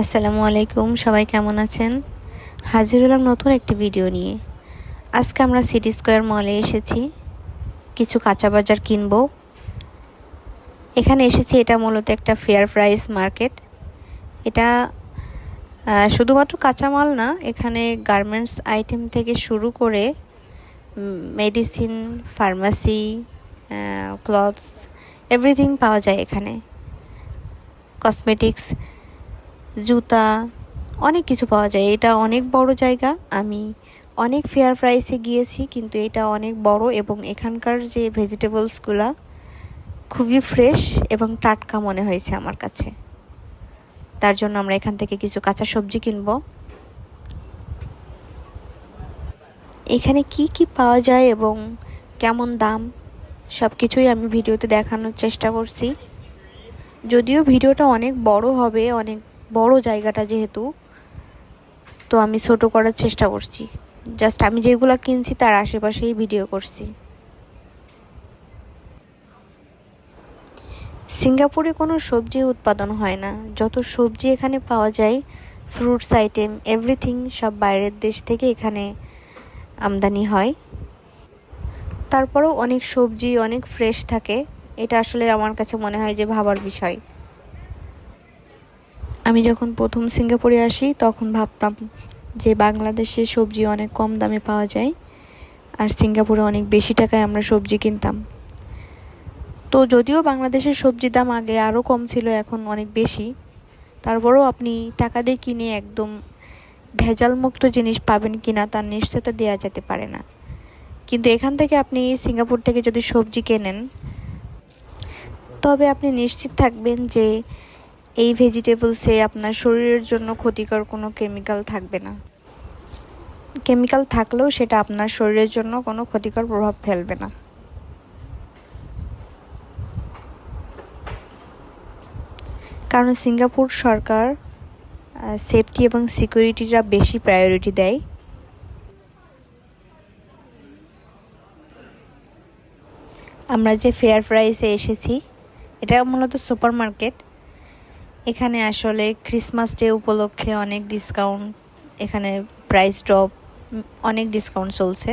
আসসালামু আলাইকুম, সবাই কেমন আছেন? হাজির হলাম নতুন একটি ভিডিও নিয়ে। আজকে আমরা সিটি স্কোয়ার মলে এসেছি, কিছু কাঁচা বাজার কিনবো। এখানে এসেছি, এটা মূলত একটা ফেয়ার প্রাইস মার্কেট এটা শুধুমাত্র কাঁচামাল না, এখানে গার্মেন্টস আইটেম থেকে শুরু করে মেডিসিন ফার্মাসি ক্লথস এভরিথিং পাওয়া যায় এখানে। কসমেটিক্স জুতা, অনেক কিছু পাওয়া যায়। এটা অনেক বড় জায়গা। আমি অনেক ফেয়ার প্রাইসে গিয়েছি, কিন্তু এটা অনেক বড় এবং এখানকার যে ভেজিটেবলসগুলা খুবই ফ্রেশ এবং টাটকা মনে হয়েছে আমার কাছে। তার জন্য আমরা এখান থেকে কিছু কাঁচা সবজি কিনব। এখানে কি কি পাওয়া যায় এবং কেমন দাম সব কিছুই আমি ভিডিওতে দেখানোর চেষ্টা করছি। যদিও ভিডিওটা অনেক বড় হবে, অনেক বড় জায়গাটা যেহেতু, তো আমি ছোট করার চেষ্টা করছি। জাস্ট আমি যেগুলো কিনছি তার আশেপাশেই ভিডিও করছি। সিঙ্গাপুরে কোনো সবজি উৎপাদন হয় না। যত সবজি এখানে পাওয়া যায় ফ্রুটস আইটেম এভরিথিং সব বাইরের দেশ থেকে এখানে আমদানি হয়। তারপরেও অনেক সবজি অনেক ফ্রেশ থাকে। এটা আসলে আমার কাছে মনে হয় যে ভাবার বিষয়। আমি যখন প্রথম সিঙ্গাপুরে আসি, তখন ভাবতাম যে বাংলাদেশে সবজি অনেক কম দামে পাওয়া যায় আর সিঙ্গাপুরে অনেক বেশি টাকায় আমরা সবজি কিনতাম। তো যদিও বাংলাদেশের সবজির দাম আগে আরও কম ছিল, এখন অনেক বেশি। তারপরেও আপনি টাকা দিয়ে কিনে একদম ভেজালমুক্ত জিনিস পাবেন কিনা তার নিশ্চয়তা দেওয়া যেতে পারে না। কিন্তু এখান থেকে আপনি সিঙ্গাপুর থেকে যদি সবজি কেনেন, তবে আপনি নিশ্চিত থাকবেন যে এই ভেজিটেবলসে আপনার শরীরের জন্য ক্ষতিকর কোনো কেমিক্যাল থাকবে না। কেমিক্যাল থাকলেও সেটা আপনার শরীরের জন্য কোনো ক্ষতিকর প্রভাব ফেলবে না। কারণ সিঙ্গাপুর সরকার সেফটি এবং সিকিউরিটিটা বেশি প্রায়োরিটি দেয়। আমরা যে ফেয়ার প্রাইসে এসেছি, এটা মূলত সুপার মার্কেট এখানে আসলে ক্রিসমাস ডে উপলক্ষে অনেক ডিসকাউন্ট এখানে প্রাইস ড্রপ অনেক ডিসকাউন্ট চলছে।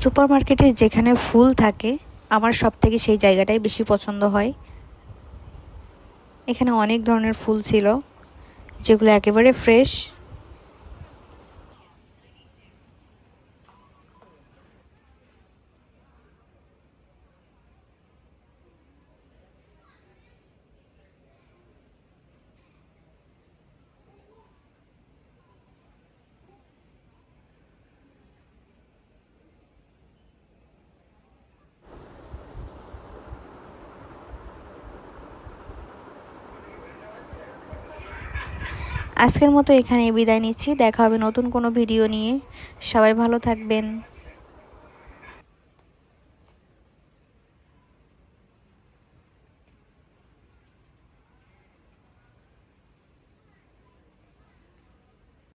সুপার মার্কেটে যেখানে ফুল থাকে, আমার সব থেকে সেই জায়গাটাই বেশি পছন্দ হয়। এখানে অনেক ধরনের ফুল ছিল, যেগুলো একেবারে ফ্রেশ আজকের মতো এখানে বিদায় নিচ্ছি। দেখা হবে নতুন কোনো ভিডিও নিয়ে। সবাই ভালো থাকবেন।